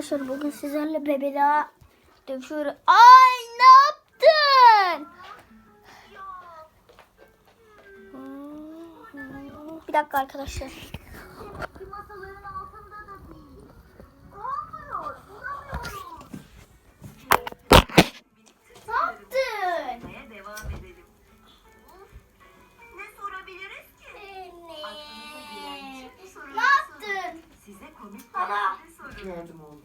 Arkadaşlar bugün sizlerle bebela dövüşüyoruz. Ay ne yaptın? Bir dakika arkadaşlar. Masaların altında da değil. Olmuyor, bulamıyorum. Ne yaptın? Neye devam edelim? Ne sorabiliriz ki? Aklınıza gelen tüm soruları Ne yaptın? sorun. Size komik bir soru.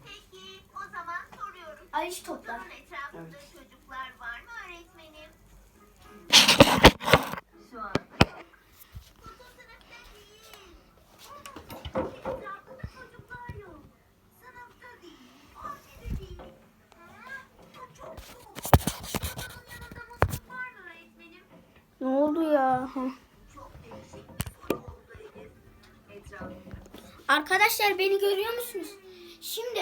O zaman soruyorum. Ay hiç topla. Bunun etrafında çocuklar var mı öğretmenim? Şu an. Kutu sınıfta değil. Etrafında çocuklar yok. Sınıfta değil. Bahçede değil. Ha? Bu çok soğuk. Kutunun yanında musluk var mı öğretmenim? Ne oldu ya? Hı. Çok değişik bir soru oldu Elif. Etrafında Arkadaşlar beni görüyor musunuz? Şimdi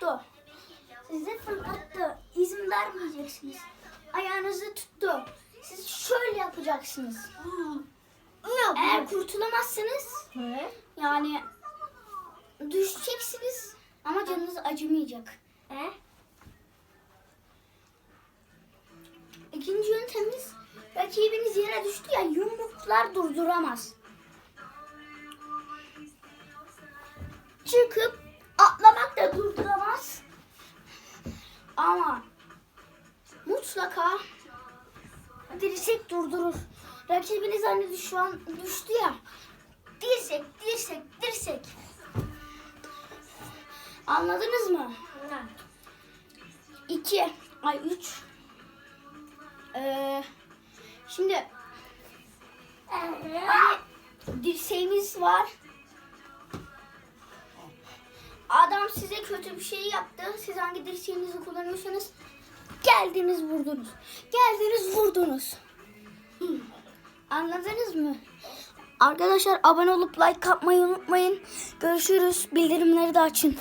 tuttu. Sizi fırlattı. İzin vermeyeceksiniz. Ayağınızı tuttu. Siz şöyle yapacaksınız. Eğer kurtulamazsınız yani düşeceksiniz ama canınız acımayacak. İkinci yöntemimiz rakibiniz yere düştü ya yumruklar durduramaz. Çıkıp Ama mutlaka dirsek durdurur. Rakibiniz hani şu an düştü ya. Dirsek, dirsek, dirsek. Anladınız mı? İki, ay üç. Ee, şimdi hani dirseğimiz var. Size kötü bir şey yaptı. Siz hangi dirseğinizi kullanıyorsanız geldiniz vurdunuz. Geldiniz vurdunuz. Anladınız mı? Arkadaşlar abone olup like atmayı unutmayın. Görüşürüz. Bildirimleri de açın.